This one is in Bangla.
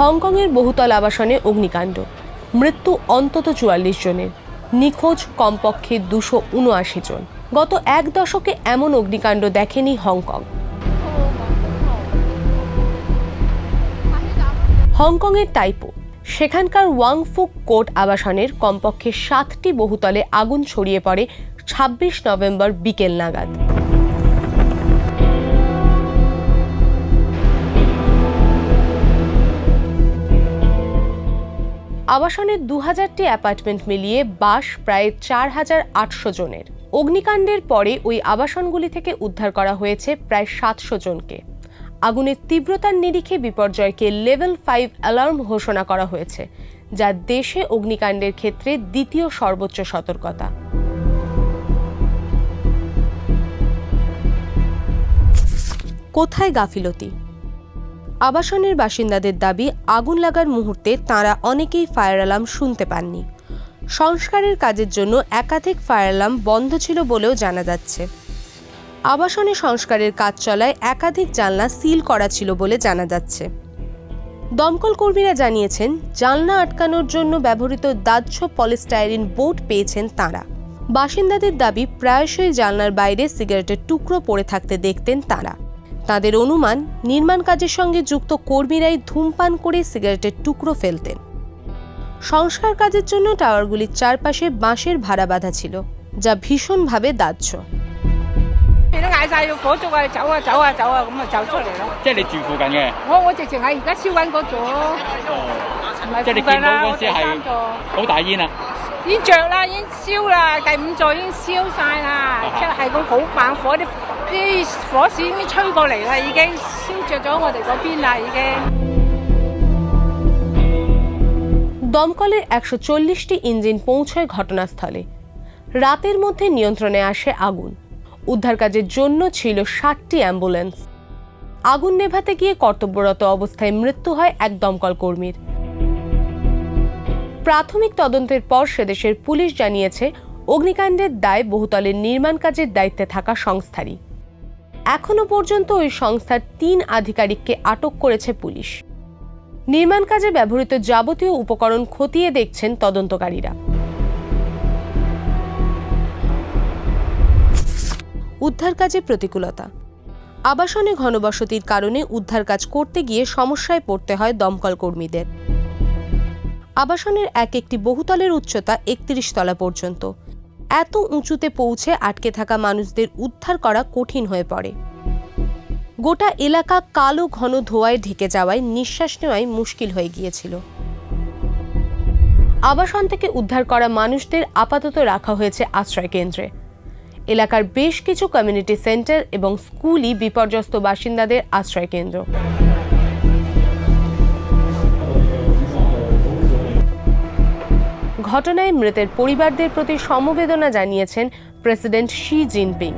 হংকংয়ের বহুতল আবাসনে অগ্নিকাণ্ড। মৃত্যু অন্তত চুয়াল্লিশ জনের। নিখোঁজ কমপক্ষে দুশো উনআশি জন। গত এক দশকে এমন অগ্নিকাণ্ড দেখেনি হংকং। হংকংয়ের টাইপো সেখানকার ওয়াংফুক কোর্ট আবাসনের কমপক্ষে সাতটি বহুতলে আগুন ছড়িয়ে পড়ে ছাব্বিশ নভেম্বর বিকেল নাগাদ। আবাসনের দু হাজারটি অ্যাপার্টমেন্ট মিলিয়ে বাস প্রায় চার হাজার আটশো জনের। অগ্নিকাণ্ডের পরে ওই আবাসনগুলি থেকে উদ্ধার করা হয়েছে প্রায় সাতশো জনকে। আগুনের তীব্রতার নিরিখে বিপর্যয়কে লেভেল ফাইভ অ্যালার্ম ঘোষণা করা হয়েছে, যা দেশে অগ্নিকাণ্ডের ক্ষেত্রে দ্বিতীয় সর্বোচ্চ সতর্কতা। কোথায় গাফিলতি? আবাসনের বাসিন্দাদের দাবি, আগুন লাগার মুহূর্তে তাঁরা অনেকেই ফায়ার অ্যালার্ম শুনতে পাননি। সংস্কারের কাজের জন্য একাধিক ফায়ার অ্যালার্ম বন্ধ ছিল বলেও জানা যাচ্ছে। আবাসনে সংস্কারের কাজ চলায় একাধিক জানলা সিল করা ছিল বলে জানা যাচ্ছে। দমকল কর্মীরা জানিয়েছেন, জানলা আটকানোর জন্য ব্যবহৃত দাহ্য পলিস্টাইরিন বোর্ড পেয়েছেন তাঁরা। বাসিন্দাদের দাবি, প্রায়শই জানলার বাইরে সিগারেটের টুকরো পড়ে থাকতে দেখতেন তাঁরা। তাদের অনুমান নির্মাণ কাজের সঙ্গে যুক্ত কর্মীরাই ধূমপান করে সিগারেটের টুকরো ফেলতেন। সংস্কার কাজের জন্য টাওয়ারগুলির চারপাশে বাঁশের ভাড়া বাঁধা ছিল যা ভীষণভাবে দাহ্য। 你都嗌晒要火烛啊，走啊走啊走啊，咁啊走出嚟咯。即系你住附近嘅，我我直情喺而家烧紧嗰座，唔系附即系你见到近啦，我嗰阵时系哋三座好大烟啊！已经着啦，已经烧啦，第五座已经烧晒啦，即系个好猛火啲啲火势已经吹过嚟啦，已经烧着咗我哋嗰边啦，已经。দমকলের একশো চল্লিশটি ইঞ্জিন পৌঁছয় ঘটনাস্থলে রাতের মধ্যে নিয়ন্ত্রণে আসে আগুন উদ্ধার কাজের জন্য ছিল ষাটটি অ্যাম্বুলেন্স আগুন নেভাতে গিয়ে কর্তব্যরত অবস্থায় মৃত্যু হয় এক দমকল কর্মীর প্রাথমিক তদন্তের পর সেদেশের পুলিশ জানিয়েছে, অগ্নিকাণ্ডের দায় বহুতলের নির্মাণ কাজের দায়িত্বে থাকা সংস্থারই। এখনও পর্যন্ত ওই সংস্থার তিন আধিকারিককে আটক করেছে পুলিশ। নির্মাণ কাজে ব্যবহৃত যাবতীয় উপকরণ খতিয়ে দেখছেন তদন্তকারীরা। উদ্ধার কাজে প্রতিকূলতা। আবাসনে ঘনবসতির কারণে উদ্ধার কাজ করতে গিয়ে সমস্যায় পড়তে হয় দমকল কর্মীদের। আবাসনের এক একটি বহুতলের উচ্চতা একত্রিশ তলা পর্যন্ত। এত উঁচুতে পৌঁছে আটকে থাকা মানুষদের উদ্ধার করা কঠিন হয়ে পড়ে। গোটা এলাকা কালো ঘন ধোঁয়ায় ঢেকে যাওয়ায় নিঃশ্বাস নেওয়াই মুশকিল হয়ে গিয়েছিল। আবাসন থেকে উদ্ধার করা মানুষদের আপাতত রাখা হয়েছে আশ্রয় কেন্দ্রে এলাকার বেশ কিছু কমিউনিটি সেন্টার এবং স্কুলই বিপর্যস্ত বাসিন্দাদের আশ্রয় কেন্দ্র ঘটনায় মৃতের পরিবারদের প্রতি সমবেদনা জানিয়েছেন প্রেসিডেন্ট শি জিনপিং।